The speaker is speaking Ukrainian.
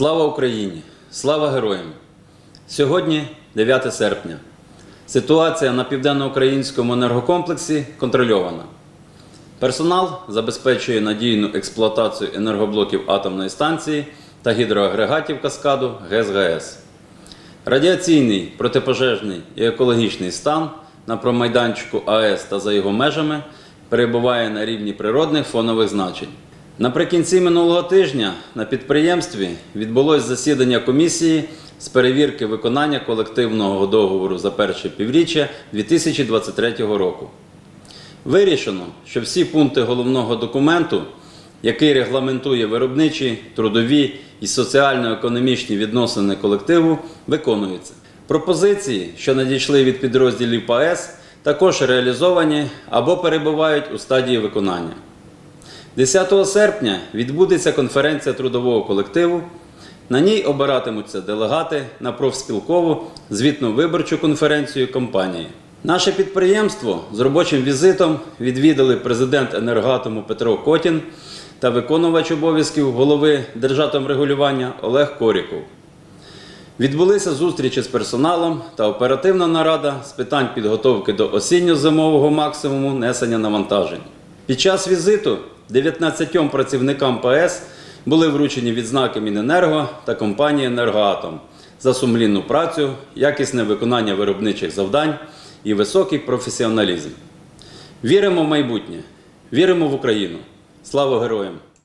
Слава Україні! Слава героям! Сьогодні 9 серпня. Ситуація на південноукраїнському енергокомплексі контрольована. Персонал забезпечує надійну експлуатацію енергоблоків атомної станції та гідроагрегатів каскаду ГЕС-ГАЕС. Радіаційний, протипожежний і екологічний стан на промайданчику АЕС та за його межами перебуває на рівні природних фонових значень. Наприкінці минулого тижня на підприємстві відбулось засідання комісії з перевірки виконання колективного договору за перше півріччя 2023 року. Вирішено, що всі пункти головного документу, який регламентує виробничі, трудові і соціально-економічні відносини колективу, виконуються. Пропозиції, що надійшли від підрозділів ПАЕС, також реалізовані або перебувають у стадії виконання. 10 серпня відбудеться конференція трудового колективу. На ній обиратимуться делегати на профспілкову звітно-виборчу конференцію компанії. Наше підприємство з робочим візитом відвідали президент енергоатому Петро Котін та виконувач обов'язків голови Держатомрегулювання Олег Коріков. Відбулися зустрічі з персоналом та оперативна нарада з питань підготовки до осінньо-зимового максимуму несення навантажень. Під час візиту 19 працівникам ПС були вручені відзнаки Міненерго та компанії Енергоатом за сумлінну працю, якісне виконання виробничих завдань і високий професіоналізм. Віримо в майбутнє, віримо в Україну. Слава героям!